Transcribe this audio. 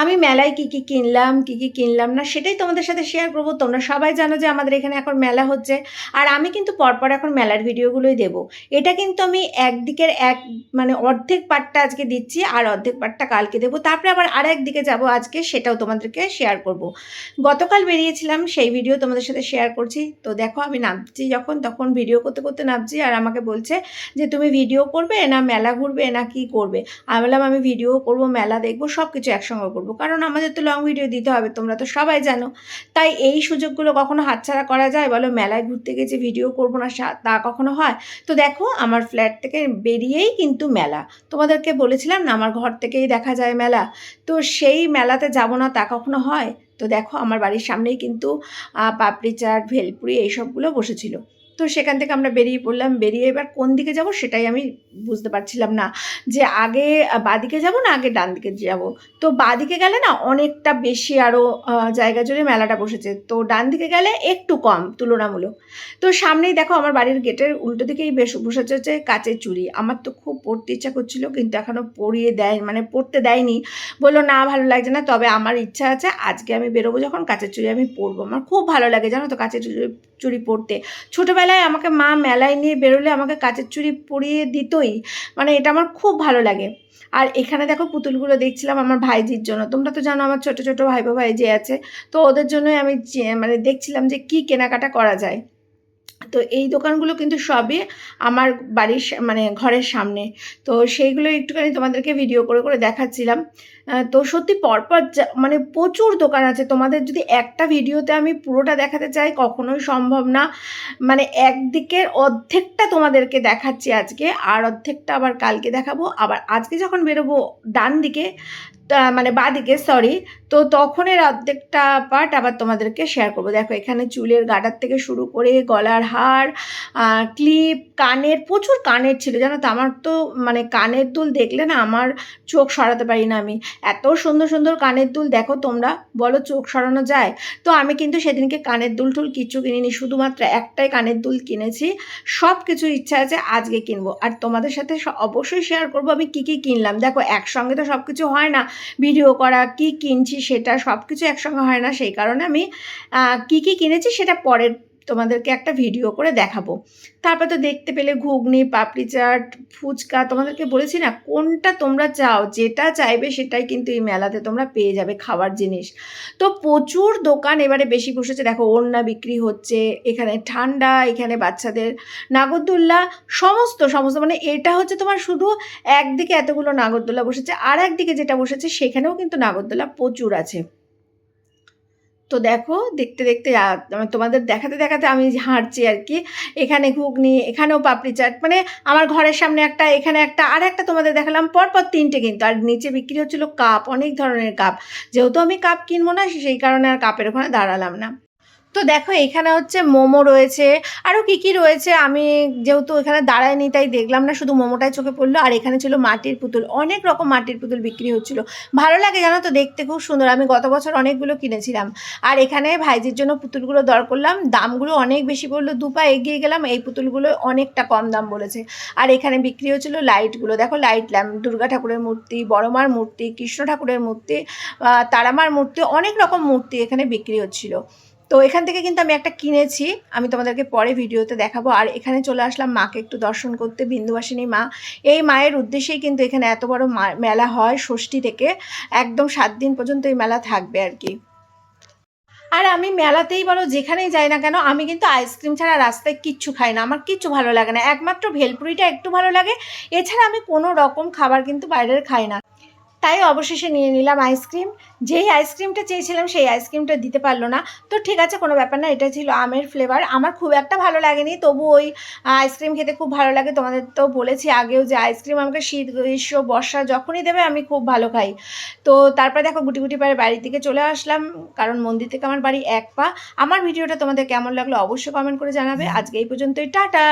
আমি মেলায় কী কী কিনলাম, কী কী কিনলাম না, সেটাই তোমাদের সাথে শেয়ার করব। তোমরা সবাই জানো যে আমাদের এখানে এখন মেলা হচ্ছে। আর আমি কিন্তু পরপর এখন মেলার ভিডিওগুলোই দেবো। এটা কিন্তু আমি একদিকের এক মানে অর্ধেক পার্টটা আজকে দিচ্ছি, আর অর্ধেক পার্টটা কালকে দেবো। তারপরে আবার আর একদিকে যাব আজকে, সেটাও তোমাদেরকে শেয়ার করব। গতকাল বেরিয়েছিলাম, সেই ভিডিও তোমাদের সাথে শেয়ার করছি। তো দেখো, আমি নামছি যখন, তখন ভিডিও করতে করতে নামছি, আর আমাকে বলছে যে, তুমি ভিডিও করবে না মেলা ঘুরবে না কি করবে? আমি বললাম, আমি ভিডিও করব, মেলা দেখব সব কিছু একসঙ্গে করব। কারণ আমাদের তো লং ভিডিও দিতে হবে, তোমরা তো সবাই জানো। তাই এই সুযোগগুলো কখনো হাতছাড়া করা যায়? বলো, মেলায় ঘুরতে গেছে ভিডিও করব না তা কখনো হয়? তো দেখো, আমার ফ্ল্যাট থেকে বেরিয়েই কিন্তু মেলা। তোমাদেরকে বলেছিলাম না, আমার ঘর থেকেই দেখা যায় মেলা। তো সেই মেলাতে যাব না, তা কখনো হয়? তো দেখো, আমার বাড়ির সামনেই কিন্তু পাপড়ি চাট, ভেলপুরি এইসবগুলো বসেছিল। তো সেখান থেকে আমরা বেরিয়ে পড়লাম। বেরিয়ে এবার কোন দিকে যাব সেটাই আমি বুঝতে পারছিলাম না। যে আগে, বাঁদিকে যাব না আগে ডান দিকে যাব? তো বাঁদিকে গেলে না অনেকটা বেশি আরও জায়গা জুড়ে মেলাটা বসেছে। তো ডান দিকে গেলে একটু কম, তুলনামূলক। তো সামনেই দেখো আমার বাড়ির গেটের উল্টো দিকেই বেশ বসেছে হচ্ছে কাচের চুড়ি। আমার তো খুব পরতে ইচ্ছা করছিল কিন্তু এখনও পরিয়ে দেয় মানে পরতে দেয়নি। বলল, না, ভালো লাগছে না। তবে আমার ইচ্ছা আছে আজকে আমি বেরোবো যখন কাচের চুড়ি আমি পরবো। আমার খুব ভালো লাগে জানো তো কাচের চুড়ি পরতে। ছোটোবেলায় আমাকে মা মেলায় নিয়ে বেরোলে আমাকে কাচের চুড়ি পরিয়ে দিতই। মানে এটা আমার খুব ভালো লাগে। আর এখানে দেখো পুতুলগুলো দেখছিলাম আমার ভাইজির জন্য। তোমরা তো জানো আমার ছোট ছোট ভাই ভাই যে আছে। তো ওদের জন্যই আমি মানে দেখছিলাম যে কি কেনাকাটা করা যায়। তো এই দোকানগুলো কিন্তু সবই আমার বাড়ির মানে ঘরের সামনে। তো সেইগুলো একটুখানি তোমাদেরকে ভিডিও করে করে দেখাচ্ছিলাম। তো সত্যি পরপর মানে প্রচুর দোকান আছে। তোমাদের যদি একটা ভিডিওতে আমি পুরোটা দেখাতে চাই, কখনোই সম্ভব না। মানে একদিকের অর্ধেকটা তোমাদেরকে দেখাচ্ছি আজকে, আর অর্ধেকটা আবার কালকে দেখাবো। আবার আজকে যখন বেরোবো ডান দিকে মানে বাঁ দিকে সরি তো তখনের অর্ধেকটা পার্ট আবার তোমাদেরকে শেয়ার করব। দেখো, এখানে চুলের গাডার থেকে শুরু করে গলার হার ক্লিপ কানের, প্রচুর কানের ছিল, জানো তো? আমার তো মানে কানের দুল দেখলে না, আমার চোখ সরাতে পারি না আমি। এত সুন্দর সুন্দর কানের দুল দেখো তোমরা। বলো চোখ সরানো যায়? তো আমি কিন্তু সেদিনকে কানের দুল টুল কিছু কিনিনি, শুধুমাত্র একটাই কানের দুল কিনেছি। সব কিছু ইচ্ছা আছে আজকে কিনবো। আর তোমাদের সাথে অবশ্যই শেয়ার করব আমি কী কী কিনলাম। দেখো একসঙ্গে তো সব কিছু হয় না। ভিডিও করা, কি কিনছি সেটা সব কিছু একসঙ্গে হয় না। সেই কারণে আমি কি কি কিনেছি সেটা পরের তোমাদেরকে একটা ভিডিও করে দেখাবো। তারপর তো দেখতে পেলে ঘুগনি, পাপড়ি চাট, ফুচকা, তোমাদেরকে বলেছি না, কোনটা তোমরা চাও, যেটা চাইবে সেটাই কিন্তু এই মেলাতে তোমরা পেয়ে যাবে খাবার জিনিস। তো প্রচুর দোকান এবারে বেশি বসেছে, দেখো ওড়না বিক্রি হচ্ছে, এখানে ঠান্ডা, এখানে বাচ্চাদের নাগরদোল্লা, সমস্ত সমস্ত মানে এটা হচ্ছে তোমার শুধু একদিকে এতগুলো নাগরদোলা বসেছে আর একদিকে যেটা বসেছে সেখানেও কিন্তু নাগরদোলা প্রচুর আছে। তো দেখো দেখতে দেখতে মানে তোমাদের দেখাতে দেখাতে আমি হাঁটছি আর কি। এখানে ঘুগনি, এখানেও পাপড়ি চাট মানে আমার ঘরের সামনে একটা, এখানে একটা, আর একটা তোমাদের দেখালাম, পরপর তিনটে কিন্তু। আর নিচে বিক্রি হচ্ছিল কাপ, অনেক ধরনের কাপ। যেহেতু আমি কাপ কিনবো না সেই কারণে আর কাপের ওখানে দাঁড়ালাম না। তো দেখো, এখানে হচ্ছে মোমো রয়েছে। আরও কী কী রয়েছে? আমি যেহেতু এখানে দাঁড়াইনি তাই দেখলাম না, শুধু মোমোটাই চোখে পড়ল। আর এখানে ছিল মাটির পুতুল। অনেক রকম মাটির পুতুল বিক্রি হচ্ছিল। ভালো লাগে জানো তো, দেখতে খুব সুন্দর। আমি গত বছর অনেকগুলো কিনেছিলাম। আর এখানে ভাইজির জন্য পুতুলগুলো দর করলাম। দামগুলো অনেক বেশি পড়ল। দু পা এগিয়ে গেলাম। এই পুতুলগুলো অনেকটা কম দাম বলেছে। আর এখানে বিক্রি হচ্ছিল লাইটগুলো। দেখো, লাইট ল্যাম্প, দুর্গা ঠাকুরের মূর্তি বড়মার মূর্তি, কৃষ্ণ ঠাকুরের মূর্তি তারামার মূর্তি, অনেক রকম মূর্তি এখানে বিক্রি হচ্ছিল। তো এখান থেকে কিন্তু আমি একটা কিনেছি। আমি তোমাদেরকে পরে ভিডিওতে দেখাবো। আর এখানে চলে আসলাম মাকে একটু দর্শন করতে। বিন্দুবাসিনী মা। এই মায়ের উদ্দেশ্যেই কিন্তু এখানে এত বড় মেলা হয় ষষ্ঠী থেকে। একদম সাত দিন পর্যন্ত এই মেলা থাকবে আর কি। আর আমি মেলাতেই বলো যেখানেই যাই না কেন, আমি কিন্তু আইসক্রিম ছাড়া রাস্তায় কিচ্ছু খাই না। আমার কিচ্ছু ভালো লাগে না। একমাত্র ভেলপুরিটা একটু ভালো লাগে। এছাড়া আমি কোনো রকম খাবার কিন্তু বাইরের খাই না। তাই অবশেষে নিয়ে নিলাম আইসক্রিম। যেই আইসক্রিমটা চেয়েছিলাম সেই আইসক্রিমটা দিতে পারল না। তো ঠিক আছে, কোনো ব্যাপার না, এটা ছিল আমের ফ্লেভার আমার খুব একটা ভালো লাগেনি, তবু ওই আইসক্রিম খেতে খুব ভালো লাগে। তোমাদের তো বলেছি আগেও যে আইসক্রিম আমাকে শীত, গ্রীষ্ম, বর্ষা যখনই দেবে আমি খুব ভালো খাই। তো তারপর দেখো গুটি গুটি পায়ে বাড়ির দিকে চলে আসলাম, কারণ মন্দির থেকে আমার বাড়ি এক পা। আমার ভিডিওটা তোমাদের কেমন লাগল অবশ্যই কমেন্ট করে জানাবে। আজকে এই পর্যন্তই, টাটা!